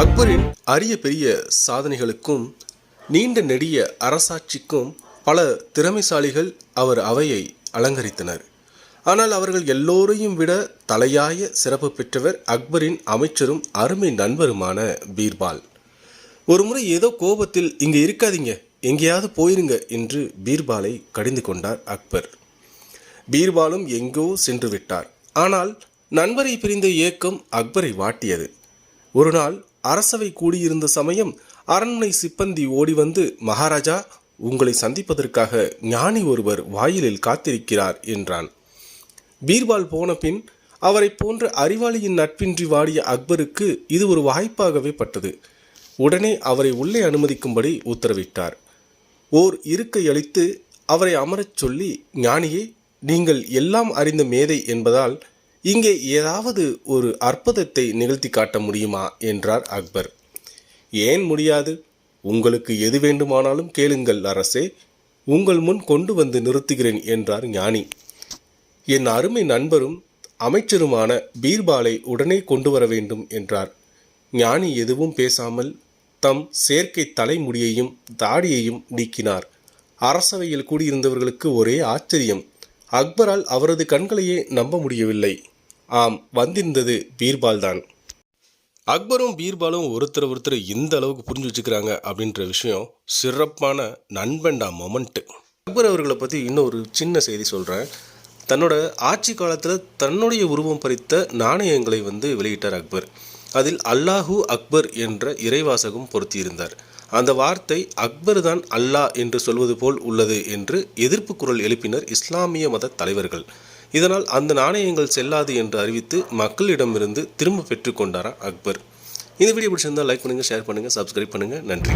அக்பரின் அரிய பெரிய சாதனைகளுக்கும் நீண்ட நெடிய அரசாட்சிக்கும் பல திறமைசாலிகள் அவர் அவையை அலங்கரித்தனர். ஆனால் அவர்கள் எல்லோரையும் விட தலையாய சிறப்பு பெற்றவர் அக்பரின் அமைச்சரும் அருமை நண்பருமான பீர்பால். ஒருமுறை ஏதோ கோபத்தில் இங்கே இருக்காதீங்க எங்கேயாவது போயிருங்க என்று பீர்பாலை கடிந்து கொண்டார் அக்பர். பீர்பாலும் எங்கோ சென்று விட்டார். ஆனால் நண்பரை பிரிந்த இயக்கம் அக்பரை வாட்டியது. ஒரு நாள் அரசவை கூடியிருந்த சமயம் அரண்மனை சிப்பந்தி ஓடி வந்து மகாராஜா உங்களை சந்திப்பதற்காக ஞானி ஒருவர் வாயிலில் காத்திருக்கிறார் என்றான். பீர்பால் போன பின் அவரை போன்ற அறிவாளியின் நட்பின்றி வாடிய அக்பருக்கு இது ஒரு வாய்ப்பாகவே பட்டது. உடனே அவரை உள்ளே அனுமதிக்கும்படி உத்தரவிட்டார். ஓர் இருக்கை அளித்து அவரை அமரச் சொல்லி ஞானியே நீங்கள் எல்லாம் அறிந்த மேதை என்பதால் இங்கே ஏதாவது ஒரு அற்புதத்தை நிகழ்த்தி காட்ட முடியுமா என்றார் அக்பர். ஏன் முடியாது? உங்களுக்கு எது வேண்டுமானாலும் கேளுங்கள் அரசே. உங்கள் முன் கொண்டு வந்து நிறுத்துகிறேன் என்றார் ஞானி. என் அருமை நண்பரும் அமைச்சருமான பீர்பாலை உடனே கொண்டு வர வேண்டும் என்றார். ஞானி எதுவும் பேசாமல் தம் செயற்கை தலைமுடியையும் தாடியையும் நீக்கினார். அரசவையில் கூடியிருந்தவர்களுக்கு ஒரே ஆச்சரியம். அக்பரால் அவரது கண்களையே நம்ப முடியவில்லை. ஆம் வந்திருந்தது பீர்பால் தான் அக்பரும் பீர்பாலும் ஒருத்தர் ஒருத்தர் இந்த அளவுக்கு புரிஞ்சு வச்சுக்கிறாங்க அப்படின்ற விஷயம் சிறப்பான நண்பண்டா மொமெண்ட்டு அக்பர் அவர்களை பற்றி இன்னொரு சின்ன செய்தி சொல்கிறேன் தன்னோட ஆட்சி காலத்தில் தன்னுடைய உருவம் பறித்த நாணயங்களை வந்து வெளியிட்டார் அக்பர். அதில் அல்லாஹூ அக்பர் என்ற இறைவாசகம் பொருத்தியிருந்தார். அந்த வார்த்தை அக்பர் தான் அல்லாஹ் என்று சொல்வது போல் உள்ளது என்று எதிர்ப்பு குரல் எழுப்பினர் இஸ்லாமிய மத தலைவர்கள். இதனால் அந்த நாணயங்கள் செல்லாது என்று அறிவித்து மக்களிடமிருந்து திரும்ப பெற்றுக்கொண்டாராம் அக்பர். இந்த வீடியோ பிடிச்சிருந்தால் லைக் பண்ணுங்கள் ஷேர் பண்ணுங்கள் சப்ஸ்கிரைப் பண்ணுங்கள் நன்றி.